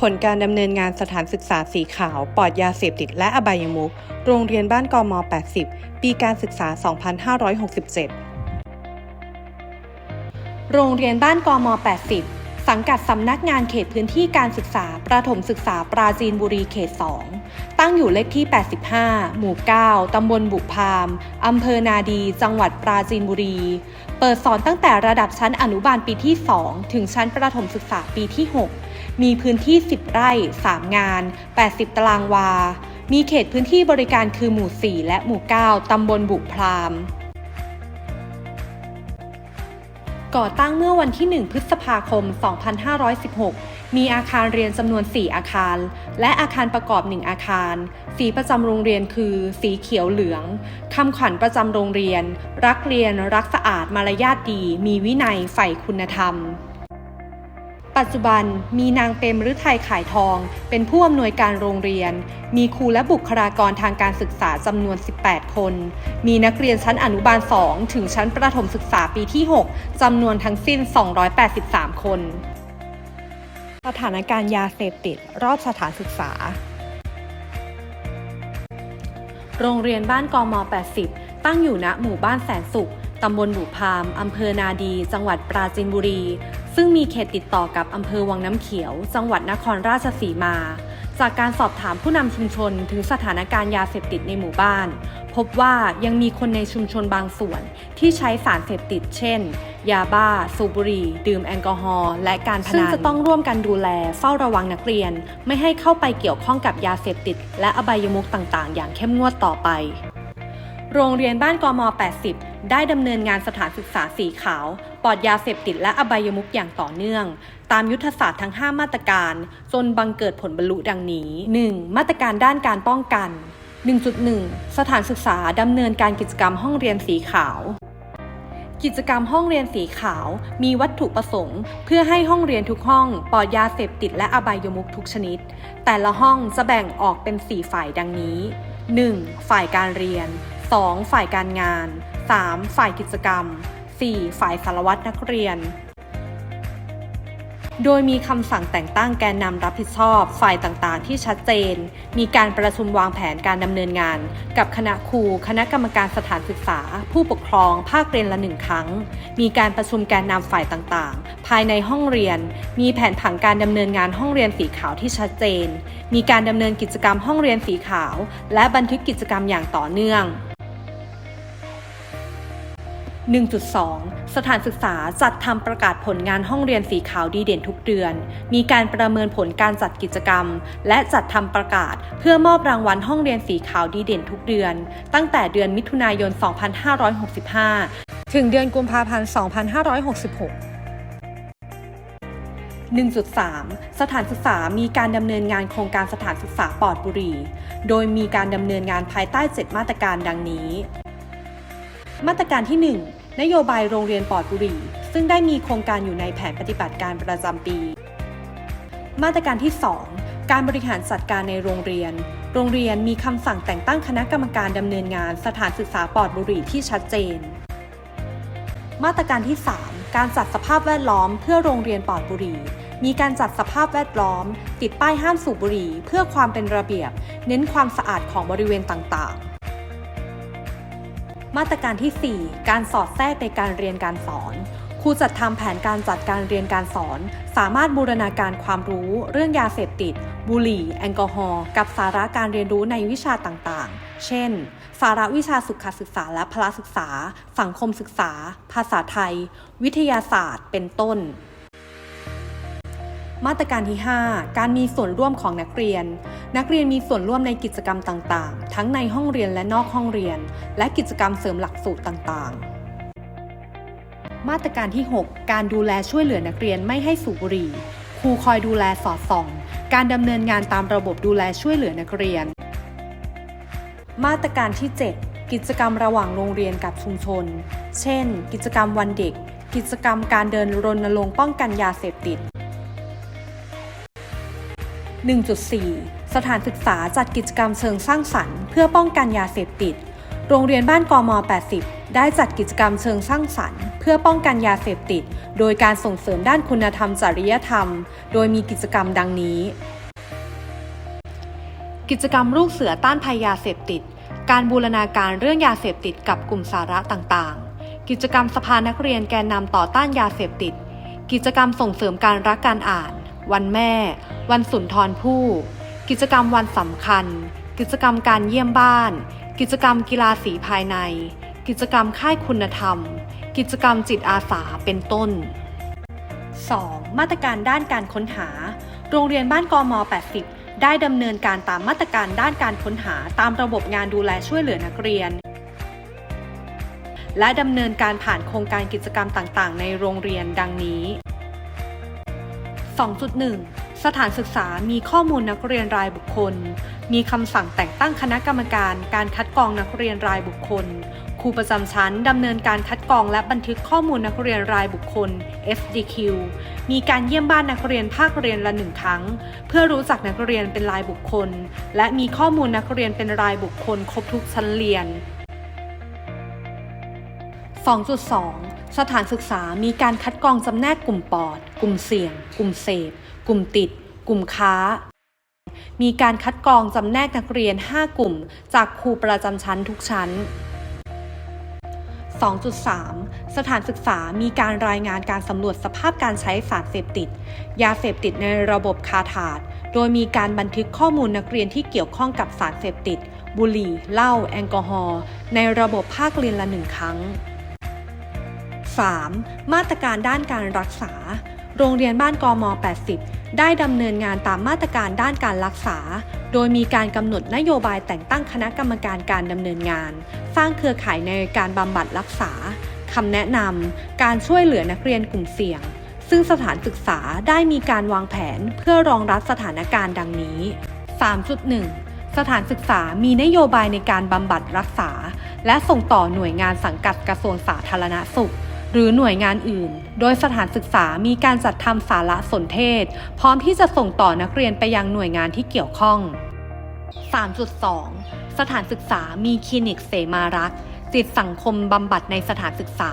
ผลการดำเนินงานสถานศึกษาสีขาว ปลอดยาเสพติดและอบายมุขโรงเรียนบ้านกม 80 ปีการศึกษา 2567 โรงเรียนบ้านกม 80 สังกัดสำนักงานเขตพื้นที่การศึกษา ประถมศึกษาปราจีนบุรีเขต 2 ตั้งอยู่เลขที่ 85 หมู่ 9 ตำบลบุพามอำเภอนาดี จังหวัดปราจีนบุรี เปิดสอนตั้งแต่ระดับชั้นอนุบาลปีที่ 2 ถึงชั้นประถมศึกษาปีที่ 6 มีพื้นที่ 10 ไร่ 3 งาน 80 ตารางวา มีเขตพื้นที่บริการคือหมู่ 4 และหมู่ 9 ตำบลบุพรามก่อตั้งเมื่อวันที่ 1 พฤษภาคม 2516 มีอาคารเรียนจำนวน 4 อาคาร และอาคารประกอบ 1 อาคาร สีประจำโรงเรียนคือ สีเขียวเหลือง คำขวัญประจำโรงเรียน รักเรียน รักสะอาด มารยาทดี มีวินัย ใฝ่คุณธรรม ปัจจุบันมีนางเปรมฤทัยขายทอง เป็นผู้อำนวยการโรงเรียน มีครูและบุคลากรทางการศึกษาจำนวน 18 คน มีนักเรียนชั้นอนุบาล 2 ถึงชั้นประถมศึกษาปีที่ 6 จำนวนทั้งสิ้น 283 คน สถานการณ์ยาเสพติดรอบสถานศึกษา โรงเรียนบ้านกม 80 ตั้งอยู่ณหมู่บ้านแสนสุข ตำบลบุพาม อำเภอนาดี จังหวัดปราจีนบุรี ซึ่งมีเขตติดต่อกับอำเภอวังน้ำเขียว จังหวัดนครราชสีมา จากการสอบถามผู้นำชุมชนถึงสถานการณ์ยาเสพติดในหมู่บ้าน พบว่ายังมีคนในชุมชนบางส่วน ที่ใช้สารเสพติด เช่น ยาบ้า สูบบุหรี่ ดื่มแอลกอฮอล์ และการพนัน ซึ่งจะต้องร่วมกันดูแล เฝ้าระวังนักเรียน ไม่ให้เข้าไปเกี่ยวข้องกับยาเสพติด และอบายมุขต่าง ๆ อย่างเข้มงวดต่อไปโรงเรียนบ้านกม 80 ได้ดำเนินงานสถานศึกษาสีขาว ปลอดยาเสพติดและอบายมุขอย่างต่อเนื่อง ตามยุทธศาสตร์ทั้ง 5 มาตรการ จนบังเกิดผลบรรลุดังนี้ 1. มาตรการด้านการป้องกัน 1.1 สถานศึกษาดำเนินการกิจกรรมห้องเรียนสีขาว กิจกรรมห้องเรียนสีขาว มีวัตถุประสงค์ เพื่อให้ห้องเรียนทุกห้องปลอดยาเสพติดและอบายมุขทุกชนิด แต่ละห้องจะแบ่งออกเป็น 4 ฝ่ายดังนี้ 1. ฝ่ายการเรียน 2. ฝ่ายการงาน 3. ฝ่ายกิจกรรม 4. ฝ่ายสารวัตรนักเรียน โดยมีคำสั่งแต่งตั้งแกนนำรับผิดชอบ ฝ่ายต่างๆ ที่ชัดเจน มีการประชุมวางแผนการดำเนินงาน กับคณะครู คณะกรรมการสถานศึกษา ผู้ปกครอง ภาคเรียนละหนึ่งครั้ง มีการประชุมแกนนำฝ่ายต่างๆ ภายในห้องเรียน มีแผนผังการดำเนินงานห้องเรียนสีขาวที่ชัดเจน มีการดำเนินกิจกรรมห้องเรียนสีขาว และบันทึกกิจกรรมอย่างต่อเนื่อง 1.2 สถานศึกษาจัดทำประกาศผลงานห้องเรียนสีขาวดีเด่นทุกเดือน มีการประเมินผลการจัดกิจกรรม และจัดทำประกาศ เพื่อมอบรางวัลห้องเรียนสีขาวดีเด่นทุกเดือน ตั้งแต่เดือนมิถุนายน 2565 ถึงเดือนกุมภาพันธ์ 2566 1.3 สถานศึกษามีการดำเนินงานโครงการสถานศึกษาปลอดบุหรี่ โดยมีการดำเนินงานภายใต้ 7 มาตรการดังนี้ มาตรการที่ 1 นโยบายโรงเรียนปลอดบุหรี่ ซึ่งได้มีโครงการอยู่ในแผนปฏิบัติการประจำปี มาตรการที่ 2 การบริหารจัดการในโรงเรียน โรงเรียนมีคำสั่งแต่งตั้งคณะกรรมการดำเนินงานสถานศึกษาปลอดบุหรี่ที่ชัดเจน มาตรการที่ 3 การจัดสภาพแวดล้อมเพื่อโรงเรียนปลอดบุหรี่มีการจัดสภาพแวดล้อม ติดป้ายห้ามสูบบุหรี่ เพื่อความเป็นระเบียบ เน้นความสะอาดของบริเวณต่างๆ มาตรการที่ 4 การสอดแทรกในการเรียนการสอน ครูจัดทำแผนการจัดการเรียนการสอน สามารถบูรณาการความรู้เรื่องยาเสพติด บุหรี่ แอลกอฮอล์ กับสาระการเรียนรู้ในวิชาต่างๆ เช่น สาระวิชาสุขศึกษาและพละศึกษา สังคมศึกษา ภาษาไทย วิทยาศาสตร์ เป็นต้น มาตรการที่ 5 การมีส่วนร่วมของนักเรียน นักเรียนมีส่วนร่วมในกิจกรรมต่างๆ ทั้งในห้องเรียนและนอกห้องเรียน และกิจกรรมเสริมหลักสูตรต่างๆ มาตรการที่ 6 การดูแลช่วยเหลือนักเรียนไม่ให้สูบบุหรี่ ครูคอยดูแลสอดส่อง การดำเนินงานตามระบบดูแลช่วยเหลือนักเรียน มาตรการที่ 7 กิจกรรมระหว่างโรงเรียนกับชุมชน เช่น กิจกรรมวันเด็ก กิจกรรมการเดินรณรงค์ป้องกันยาเสพติด 1.4 สถานศึกษาจัดกิจกรรมเชิงสร้างสรรค์เพื่อป้องกันยาเสพติด โรงเรียนบ้านกม 80 ได้จัดกิจกรรมเชิงสร้างสรรค์ เพื่อป้องกันยาเสพติด โดยการส่งเสริมด้านคุณธรรมจริยธรรม โดยมีกิจกรรมดังนี้ กิจกรรมลูกเสือต้านภัยยาเสพติด การบูรณาการเรื่องยาเสพติดกับกลุ่มสาระต่างๆ กิจกรรมสภานักเรียนแกนนำต่อต้านยาเสพติด กิจกรรมส่งเสริมการรักการอ่าน วันแม่ วันสุนทรภู่กิจกรรมวันสำคัญ กิจกรรมการเยี่ยมบ้าน กิจกรรมกีฬาสีภายใน กิจกรรมค่ายคุณธรรม กิจกรรมจิตอาสาเป็นต้น 2. มาตรการด้านการค้นหา โรงเรียนบ้านกม 80 ได้ดำเนินการตามมาตรการด้านการค้นหาตามระบบงานดูแลช่วยเหลือนักเรียน และดำเนินการผ่านโครงการกิจกรรมต่างๆ ในโรงเรียนดังนี้ 2.1 สถานศึกษามีข้อมูลนักเรียนรายบุคคล มีคำสั่งแต่งตั้งคณะกรรมการการคัดกรองนักเรียนรายบุคคล ครูประจำชั้นดำเนินการคัดกรองและบันทึกข้อมูลนักเรียนรายบุคคล FDQ มีการเยี่ยมบ้านนักเรียนภาคเรียนละหนึ่งครั้ง เพื่อรู้จักนักเรียนเป็นรายบุคคล และมีข้อมูลนักเรียนเป็นรายบุคคล ครบทุกชั้นเรียน 2.2 สถานศึกษามีการคัดกรองจำแนกกลุ่มปอด กลุ่มเสี่ยง กลุ่มเสพ กลุ่มติด กลุ่มค้า มีการคัดกรองจำแนกนักเรียน 5 กลุ่ม จากครูประจำชั้นทุกชั้น 2.3 สถานศึกษามีการรายงานการสำรวจสภาพการใช้สารเสพติด ยาเสพติดในระบบคาถาด โดยมีการบันทึกข้อมูลนักเรียนที่เกี่ยวข้องกับสารเสพติด บุหรี่ เหล้า แอลกอฮอล์ ในระบบภาคเรียนละหนึ่งครั้ง 3. มาตรการด้านการรักษา โรงเรียนบ้านกม 80 ได้ดำเนินงานตามมาตรการด้านการรักษา โดยมีการกำหนดนโยบายแต่งตั้งคณะกรรมการการดำเนินงาน สร้างเครือข่ายในการบำบัดรักษาคำแนะนำการช่วยเหลือนักเรียนกลุ่มเสี่ยง ซึ่งสถานศึกษาได้มีการวางแผนเพื่อรองรับสถานการณ์ดังนี้ 3.1สถานศึกษามีนโยบายในการบำบัดรักษา และส่งต่อหน่วยงานสังกัดกระทรวงสาธารณสุข หรือหน่วยงานอื่น โดยสถานศึกษามีการจัดทำสารสนเทศ พร้อมที่จะส่งต่อนักเรียนไปยังหน่วยงานที่เกี่ยวข้อง 3.2 สถานศึกษามีคลินิกเสมารักษ์จิตสังคมบำบัดในสถานศึกษา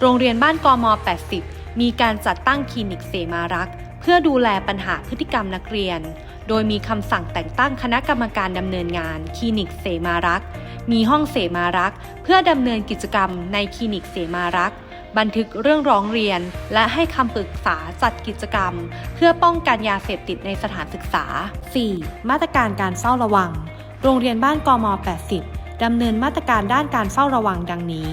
โรงเรียนบ้านกม 80 มีการจัดตั้งคลินิกเสมารักษ์เพื่อดูแลปัญหาพฤติกรรมนักเรียน โดยมีคำสั่งแต่งตั้งคณะกรรมการดำเนินงานคลินิกเสมารักษ์มีห้องเสมารักษ์เพื่อดำเนินกิจกรรมในคลินิกเสมารักษ์ บันทึกเรื่องร้องเรียน และให้คำปรึกษาจัดกิจกรรม เพื่อป้องกันยาเสพติดในสถานศึกษา 4. มาตรการการเฝ้าระวัง โรงเรียนบ้านกม 80 ดำเนินมาตรการด้านการเฝ้าระวังดังนี้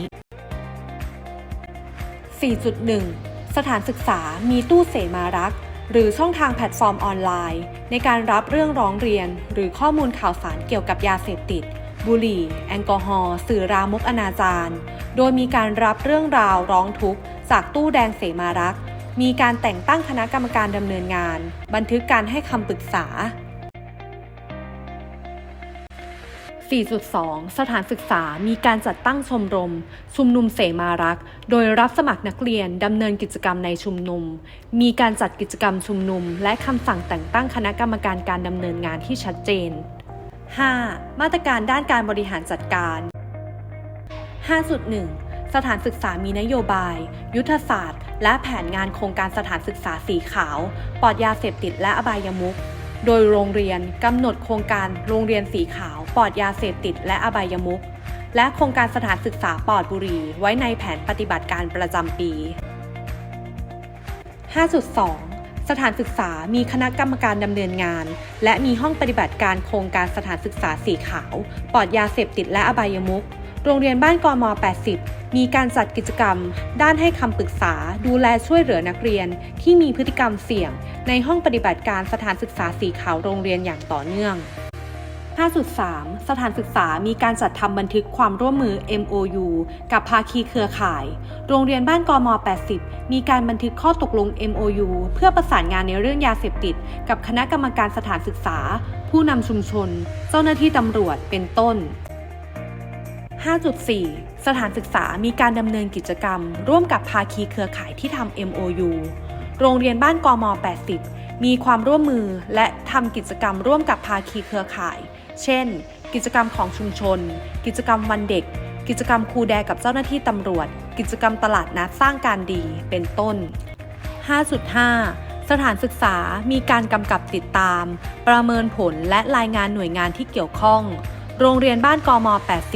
4.1 สถานศึกษามีตู้เสมารักษ์หรือช่องทางแพลตฟอร์มออนไลน์ ในการรับเรื่องร้องเรียน หรือข้อมูลข่าวสารเกี่ยวกับยาเสพติด บุหรี่ แอลกอฮอล์สื่อรามกอนาจารโดยมีการรับเรื่องราวร้องทุกข์ จากตู้แดงเสมารักษ์มีการแต่งตั้งคณะกรรมการดำเนินงาน บันทึกการให้คำปรึกษา 4.2 สถานศึกษามีการจัดตั้งชมรม ชุมนุมเสมารัก โดยรับสมัครนักเรียนดำเนินกิจกรรมในชุมนุม มีการจัดกิจกรรมชุมนุม และคำสั่งแต่งตั้งคณะกรรมการการดำเนินงานที่ชัดเจน 5. มาตรการด้านการบริหารจัดการ 5.1 สถานศึกษามีนโยบาย ยุทธศาสตร์ และแผนงานโครงการสถานศึกษาสีขาว ปลอดยาเสพติดและอบายมุขโดยโรงเรียนกำหนดโครงการโรงเรียนสีขาว ปลอดยาเสพติดและอบายมุขและโครงการสถานศึกษาปลอดบุหรี่ไว้ในแผนปฏิบัติการประจำปี 5.2 สถานศึกษามีคณะกรรมการดำเนินงาน และมีห้องปฏิบัติการโครงการสถานศึกษาสีขาว ปลอดยาเสพติดและอบายมุขโรงเรียนบ้านกม 80 มีการจัดกิจกรรม ด้านให้คำปรึกษา ดูแลช่วยเหลือนักเรียน ที่มีพฤติกรรมเสี่ยง ในห้องปฏิบัติการสถานศึกษาสีขาวโรงเรียนอย่างต่อเนื่อง 5.3 สถานศึกษามีการจัดทำบันทึกความร่วมมือ MOU กับภาคีเครือข่าย โรงเรียนบ้านกม 80 มีการบันทึกข้อตกลง MOU เพื่อประสานงานในเรื่องยาเสพติด กับคณะกรรมการสถานศึกษา ผู้นำชุมชน เจ้าหน้าที่ตำรวจเป็นต้น 5.4 สถานศึกษามีการดำเนินกิจกรรม ร่วมกับภาคีเครือข่ายที่ทำ MOU โรงเรียนบ้านกม 80มีความร่วมมือและทำกิจกรรมร่วมกับภาคีเครือข่าย เช่น กิจกรรมของชุมชน กิจกรรมวันเด็ก กิจกรรมครูแดกับเจ้าหน้าที่ตำรวจ กิจกรรมตลาดนัดสร้างการดี เป็นต้น 5.5 สถานศึกษามีการกำกับติดตาม ประเมินผลและรายงานหน่วยงานที่เกี่ยวข้อง โรงเรียนบ้านกม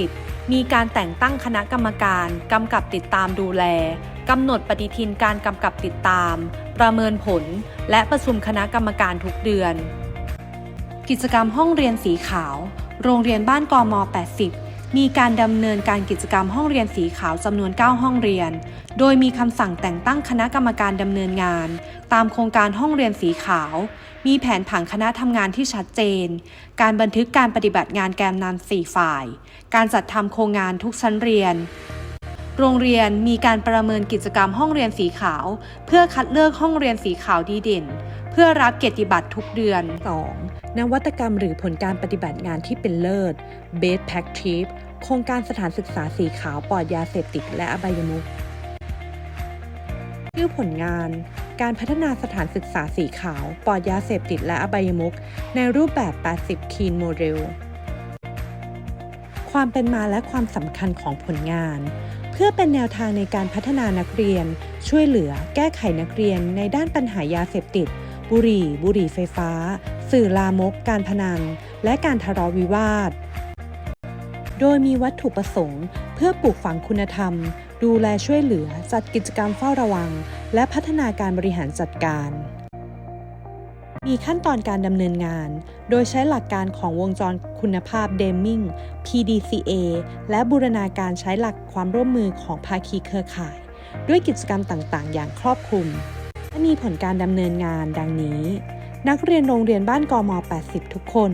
80 มีการแต่งตั้งคณะกรรมการกำกับติดตามดูแลกำหนดปฏิทินการกำกับติดตาม ประเมินผล และประชุมคณะกรรมการทุกเดือน กิจกรรมห้องเรียนสีขาว โรงเรียนบ้านกม 80 มีการดำเนินการกิจกรรมห้องเรียนสีขาวจำนวน 9 ห้องเรียน โดยมีคำสั่งแต่งตั้งคณะกรรมการดำเนินงาน ตามโครงการห้องเรียนสีขาว มีแผนผังคณะทำงานที่ชัดเจน การบันทึกการปฏิบัติงานแกนนำ4ฝ่าย การจัดทำโครงงานทุกชั้นเรียน โรงเรียนมีการประเมินกิจกรรมห้องเรียนสีขาว เพื่อคัดเลือกห้องเรียนสีขาวดีเด่น เพื่อรับเกียรติบัตรทุกเดือน 2. นวัตกรรมหรือผลการปฏิบัติงานที่เป็นเลิศ Best Practice โครงการสถานศึกษาสีขาวปลอดยาเสพติดและอบายมุขชื่อผลงาน การพัฒนาสถานศึกษาสีขาวปลอดยาเสพติดและอบายมุขในรูปแบบ 80 Keen Model ความเป็นมาและความสำคัญของผลงาน เพื่อเป็นแนวทางในการพัฒนานักเรียน ช่วยเหลือแก้ไขนักเรียนในด้านปัญหายาเสพติด บุหรี่ บุหรี่ไฟฟ้า สื่อลามก การพนัน และการทะเลาะวิวาท โดยมีวัตถุประสงค์ เพื่อปลูกฝังคุณธรรม ดูแลช่วยเหลือ จัดกิจกรรมเฝ้าระวัง และพัฒนาการบริหารจัดการ มีขั้นตอนการดำเนินงาน โดยใช้หลักการของวงจรคุณภาพเดมมิง PDCA และบูรณาการใช้หลักความร่วมมือของภาคีเครือข่าย ด้วยกิจกรรมต่างๆ อย่างครอบคลุม และมีผลการดำเนินงานดังนี้ นักเรียนโรงเรียนบ้านกม 80 ทุกคน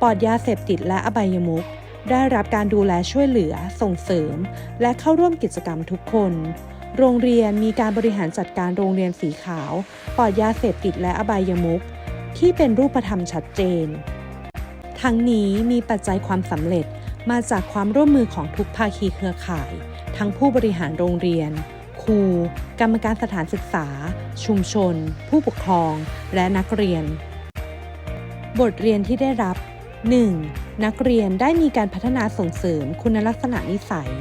ปลอดยาเสพติดและอบายมุขได้รับการดูแลช่วยเหลือ ส่งเสริม และเข้าร่วมกิจกรรมทุกคนโรงเรียนมีการบริหารจัดการโรงเรียนสีขาว ปลอดยาเสพติดและอบายมุข ที่เป็นรูปธรรมชัดเจน ทั้งนี้มีปัจจัยความสำเร็จมาจากความร่วมมือของทุกภาคีเครือข่าย ทั้งผู้บริหารโรงเรียน ครู กรรมการสถานศึกษา ชุมชน ผู้ปกครอง และนักเรียน บทเรียนที่ได้รับ 1. นักเรียนได้มีการพัฒนาส่งเสริมคุณลักษณะนิสัย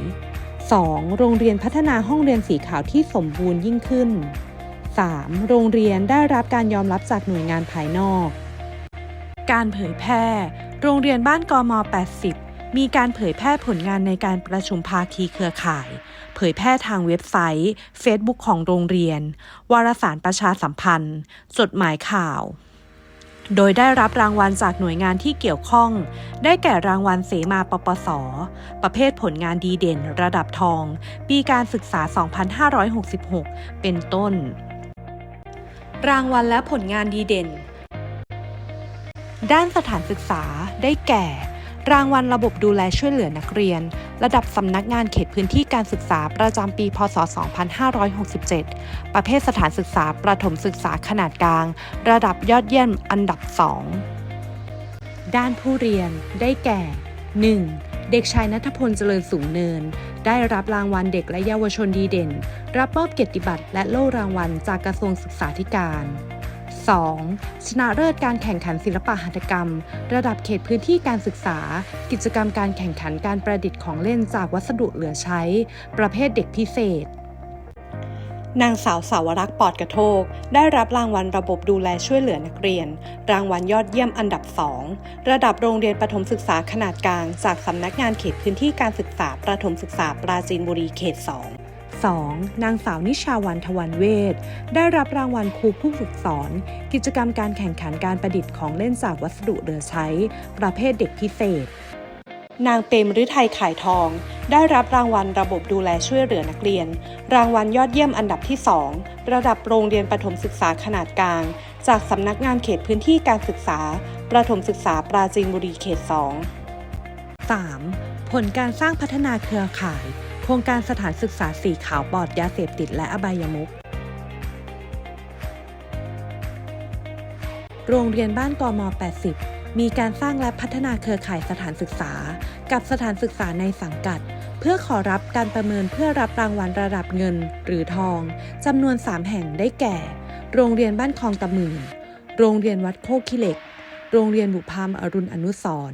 2. โรงเรียนพัฒนาห้องเรียนสีขาวที่สมบูรณ์ยิ่งขึ้น 3. โรงเรียนได้รับการยอมรับจากหน่วยงานภายนอก การเผยแพร่ โรงเรียนบ้านกม 80 มีการเผยแพร่ผลงานในการประชุมภาคีเครือข่าย เผยแพร่ทางเว็บไซต์ Facebook ของโรงเรียน วารสารประชาสัมพันธ์ จดหมายข่าว โดยได้รับรางวัลจากหน่วยงานที่เกี่ยวข้อง ได้แก่รางวัลเสมาปปส ประเภทผลงานดีเด่น ระดับทอง ปีการศึกษา 2566 เป็นต้น รางวัลและผลงานดีเด่น ด้านสถานศึกษาได้แก่ รางวัลระบบดูแลช่วยเหลือนักเรียน ระดับสำนักงานเขตพื้นที่การศึกษาประจำปี พศ 2567 ประเภทสถานศึกษาประถมศึกษาขนาดกลาง ระดับยอดเยี่ยมอันดับ 2 ด้านผู้เรียนได้แก่ 1. เด็กชายนัทพลเจริญสูงเนิน ได้รับรางวัลเด็กและเยาวชนดีเด่น รับมอบเกียรติบัตรและโล่รางวัลจากกระทรวงศึกษาธิการ 2. ชนะเลิศการแข่งขันศิลปหัตถกรรม ระดับเขตพื้นที่การศึกษา กิจกรรมการแข่งขันการประดิษฐ์ของเล่นจากวัสดุเหลือใช้ ประเภทเด็กพิเศษ นางสาวสาวรักษ์ปอดกระโทก ได้รับรางวัลระบบดูแลช่วยเหลือนักเรียน รางวัลยอดเยี่ยมอันดับ 2 ระดับโรงเรียนประถมศึกษาขนาดกลาง จากสำนักงานเขตพื้นที่การศึกษาประถมศึกษาปราจีนบุรีเขต 2 2. นางสาวนิชาวันทวันเวทได้รับรางวัลครูผู้ฝึกสอน กิจกรรมการแข่งขันการประดิษฐ์ของเล่นจากวัสดุเหลือใช้ ประเภทเด็กพิเศษ นางเปรมฤทัยขายทอง ได้รับรางวัลระบบดูแลช่วยเหลือนักเรียน รางวัลยอดเยี่ยมอันดับที่ 2 ระดับโรงเรียนประถมศึกษาขนาดกลาง จากสำนักงานเขตพื้นที่การศึกษา ประถมศึกษาปราจีนบุรีเขต 2 3. ผลการสร้างพัฒนาเครือข่าย โครงการสถานศึกษาสีขาวปลอดยาเสพติดและอบายมุขโรงเรียนบ้านกม 80 มีการสร้างและพัฒนาเครือข่ายสถานศึกษา กับสถานศึกษาในสังกัด เพื่อขอรับการประเมินเพื่อรับรางวัลระดับเงินหรือทองจำนวน 3 แห่งได้แก่ โรงเรียนบ้านคลองตะหมื่นโรงเรียนวัดโคกขี้เหล็ก โรงเรียนบุพามอรุณอนุสร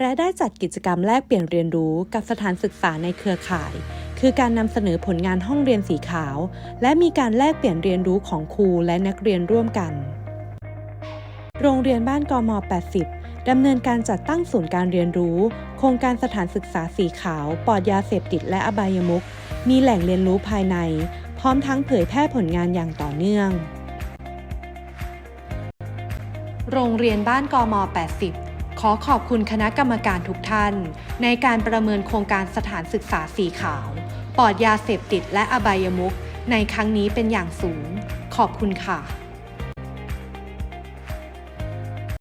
และได้จัดกิจกรรมแลกเปลี่ยนเรียนรู้กับสถานศึกษาในเครือข่าย คือการนำเสนอผลงานห้องเรียนสีขาว และมีการแลกเปลี่ยนเรียนรู้ของครูและนักเรียนร่วมกัน โรงเรียนบ้านกม 80 ดำเนินการจัดตั้งศูนย์การเรียนรู้ โครงการสถานศึกษาสีขาว ปลอดยาเสพติดและอบายมุขมีแหล่งเรียนรู้ภายใน พร้อมทั้งเผยแพร่ผลงานอย่างต่อเนื่อง โรงเรียนบ้านกม 80 ขอขอบคุณคณะกรรมการทุกท่าน ในการประเมินโครงการสถานศึกษาสีขาว ปลอดยาเสพติดและอบายมุขในครั้งนี้เป็นอย่างสูง ขอบคุณค่ะ